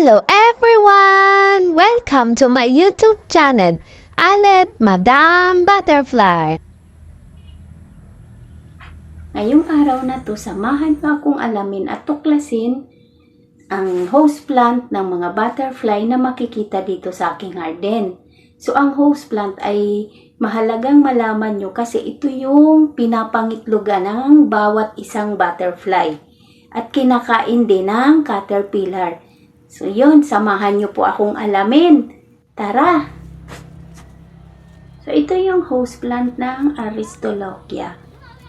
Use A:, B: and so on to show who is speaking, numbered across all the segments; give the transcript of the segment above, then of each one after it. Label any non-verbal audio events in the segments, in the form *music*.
A: Hello everyone! Welcome to my YouTube channel, Alet Madame Butterfly.
B: Ngayong araw na to, samahan mo akong alamin at tuklasin ang host plant ng mga butterfly na makikita dito sa aking garden. So, ang host plant ay mahalagang malaman nyo kasi ito yung pinapangitlugan ng bawat isang butterfly at kinakain din ng caterpillar. So, yun, samahan nyo po akong alamin. Tara! So, ito yung host plant ng Aristolochia.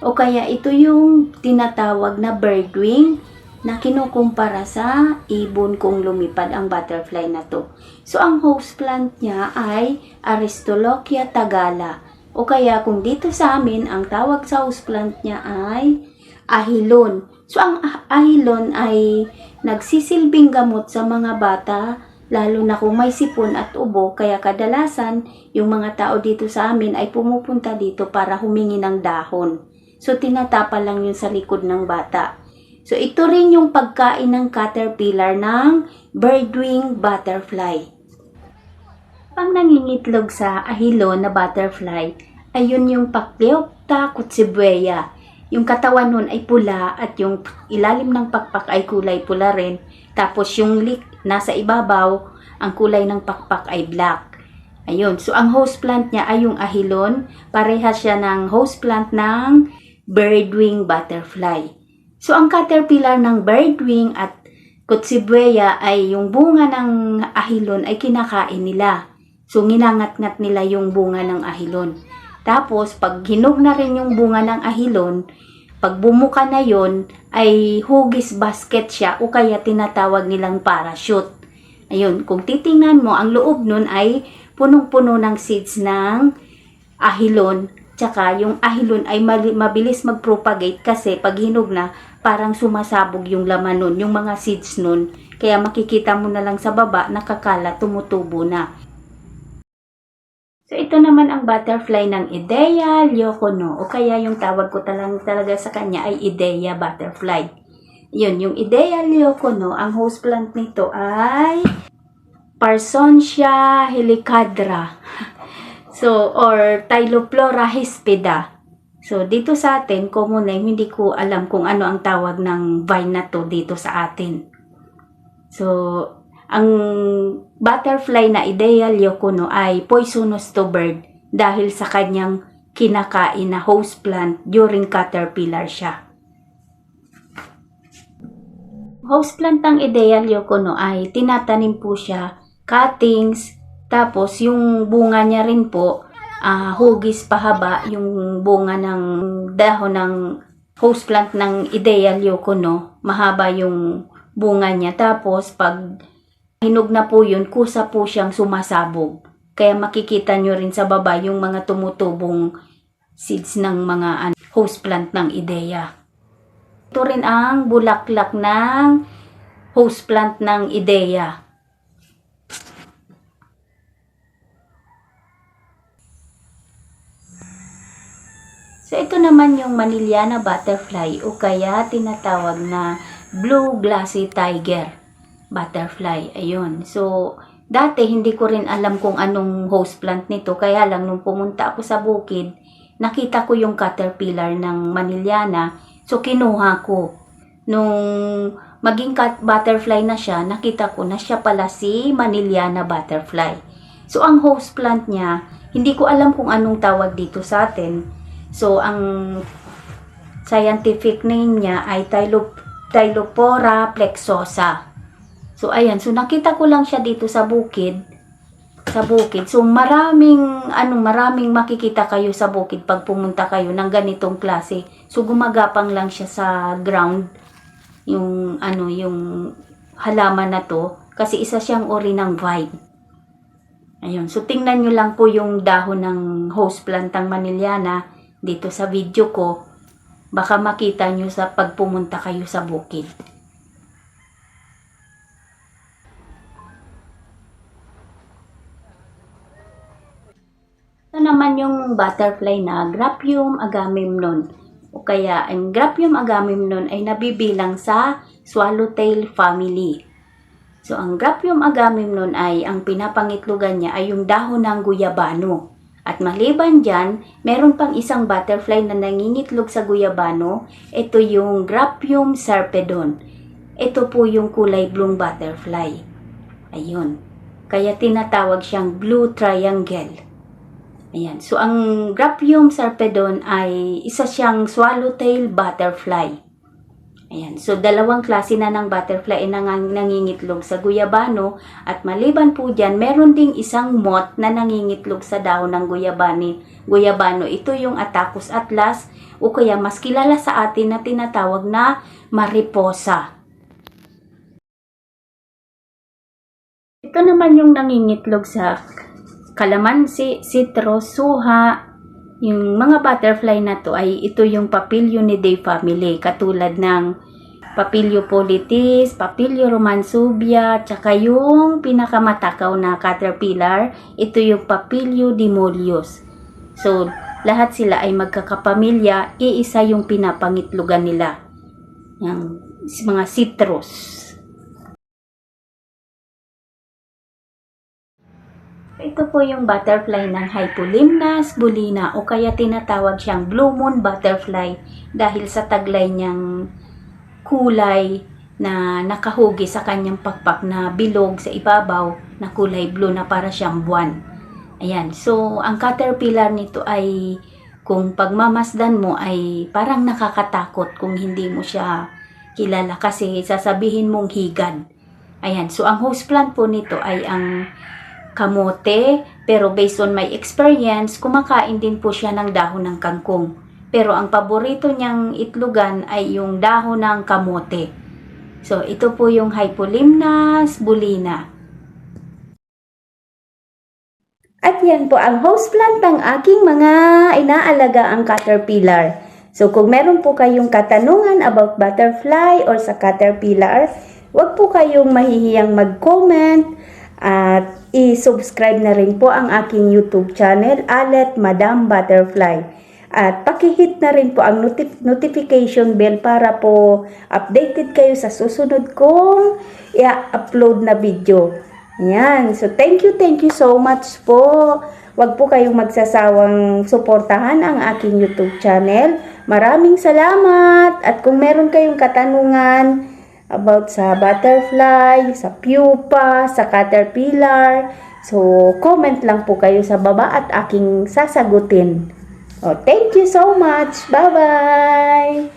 B: O kaya ito yung tinatawag na birdwing na kinukumpara sa ibon kung lumipad ang butterfly na to. So, ang host plant niya ay Aristolochia tagala. O kaya kung dito sa amin, ang tawag sa host plant niya ay ahilon. So, ang ah- ahilon ay nagsisilbing gamot sa mga bata, lalo na kung may sipon at ubo. Kaya kadalasan, yung mga tao dito sa amin ay pumupunta dito para humingi ng dahon. So, tinatapa lang yun sa likod ng bata. So, ito rin yung pagkain ng caterpillar ng birdwing butterfly. Pang nangingitlog sa ahilon na butterfly, ayun yung Pacleopta cutsibuea. Yung katawan nun ay pula at yung ilalim ng pakpak ay kulay pula rin. Tapos yung lik nasa ibabaw, ang kulay ng pakpak ay black. Ayun. So, ang host plant niya ay yung ahilon. Parehas siya ng host plant ng birdwing butterfly. So, ang caterpillar ng birdwing at Kutsibuea ay yung bunga ng ahilon ay kinakain nila. So, nginangat-ngat nila yung bunga ng ahilon. Tapos, pag hinog na rin yung bunga ng ahilon, pag bumuka na yon ay hugis basket siya o kaya tinatawag nilang parachute. Ayun, kung titingnan mo, ang loob nun ay punong-puno ng seeds ng ahilon. Tsaka yung ahilon ay mabilis mag-propagate kasi pag hinog na, parang sumasabog yung laman nun, yung mga seeds nun. Kaya makikita mo na lang sa baba, nakakala, tumutubo na. So, ito naman ang butterfly ng Idea lyocono o kaya yung tawag ko talang, talaga sa kanya ay Idea butterfly. Yun, yung Idea lyocono, ang host plant nito ay Parsonsia helicadra. *laughs* So, or Tyloplora hispida. So, dito sa atin, common name, hindi ko alam kung ano ang tawag ng vine na to dito sa atin. So, ang butterfly na Idea lyocono ay poisonous to bird dahil sa kanyang kinakain na host plant during caterpillar siya. Host plant ng Idea lyocono ay tinatanim po siya, cuttings, tapos yung bunga niya rin po, ah, hugis pahaba yung bunga ng dahon ng host plant ng Idea lyocono, mahaba yung bunga niya. Tapos pag hinog na po yun, kusa po siyang sumasabog. Kaya makikita nyo rin sa baba yung mga tumutubong seeds ng mga host plant ng Idea. Ito rin ang bulaklak ng host plant ng Idea. So, ito naman yung Maniliana butterfly o kaya tinatawag na blue glassy tiger butterfly. Ayun. So, dati hindi ko rin alam kung anong host plant nito. Kaya lang nung pumunta ako sa bukid, nakita ko yung caterpillar ng Maniliana. So, kinuha ko. Nung maging cat butterfly na siya, nakita ko na siya pala si Maniliana butterfly. So, ang host plant niya, hindi ko alam kung anong tawag dito sa atin. So, ang scientific name niya ay Tylop Tylopora plexosa. So, ayan. So, nakita ko lang siya dito sa bukid. Sa bukid. So, maraming, ano, maraming makikita kayo sa bukid pag pumunta kayo ng ganitong klase. So, gumagapang lang siya sa ground. Yung, ano, yung halaman na to. Kasi isa siyang ori ng vine. Ayun. So, tingnan nyo lang po yung dahon ng host plantang Maniliana dito sa video ko. Baka makita nyo sa pagpumunta kayo sa bukid. Naman yung butterfly na Graphium agamemnon. O kaya, ang Graphium agamemnon ay nabibilang sa swallowtail family. So, ang Graphium agamem nun ay, ang pinapangitlugan niya ay yung dahon ng guyabano. At maliban dyan, meron pang isang butterfly na nangingitlog sa guyabano. Ito yung Graphium serpedon. Ito po yung kulay blue butterfly. Ayun. Kaya tinatawag siyang blue triangle. Ayan. So, ang Graphium serpedon ay isa siyang swallowtail butterfly. Ayan. So, dalawang klase na ng butterfly na nang- nangingitlog sa guyabano at maliban po dyan, meron ding isang moth na nangingitlog sa dahon ng guyabani. Guyabano, ito yung Atacus atlas o kaya mas kilala sa atin na tinatawag na mariposa. Ito naman yung nangingitlog sa kalamansi, citrus, suha, yung mga butterfly na to ay ito yung Papilionidae family katulad ng Papilio politis, Papilio romansubia, tsaka yung pinakamatakaw na caterpillar, ito yung Papilio demolius. So, lahat sila ay magkakapamilya, iisa yung pinapangitlugan nila. Yung mga citrus. Ito po yung butterfly ng Hypolimnas bulina o kaya tinatawag siyang blue moon butterfly dahil sa taglay niyang kulay na nakahugi sa kanyang pakpak na bilog sa ibabaw na kulay blue na para siyang buwan. Ayan, so ang caterpillar nito ay kung pagmamasdan mo ay parang nakakatakot kung hindi mo siya kilala kasi sasabihin mong higad. Ayan, so ang host plant po nito ay ang kamote, pero based on my experience, kumakain din po siya ng dahon ng kangkong. Pero ang paborito niyang itlugan ay yung dahon ng kamote. So, ito po yung Hypolimnas bulina. At yan po ang host plant ng aking mga inaalaga ang caterpillar. So, kung meron po kayong katanungan about butterfly or sa caterpillar, huwag po kayong mahihiyang mag-comment at i-subscribe na rin po ang aking YouTube channel, Alet Madam Butterfly. At pakihit na rin po ang notif- notification bell para po updated kayo sa susunod kong i-upload na video. Yan. So, thank you, thank you so much po. Huwag po kayong magsasawang suportahan ang aking YouTube channel. Maraming salamat. At kung meron kayong katanungan, about sa butterfly, sa pupa, sa caterpillar. So, comment lang po kayo sa baba at aking sasagutin. Oh, thank you so much. Bye-bye!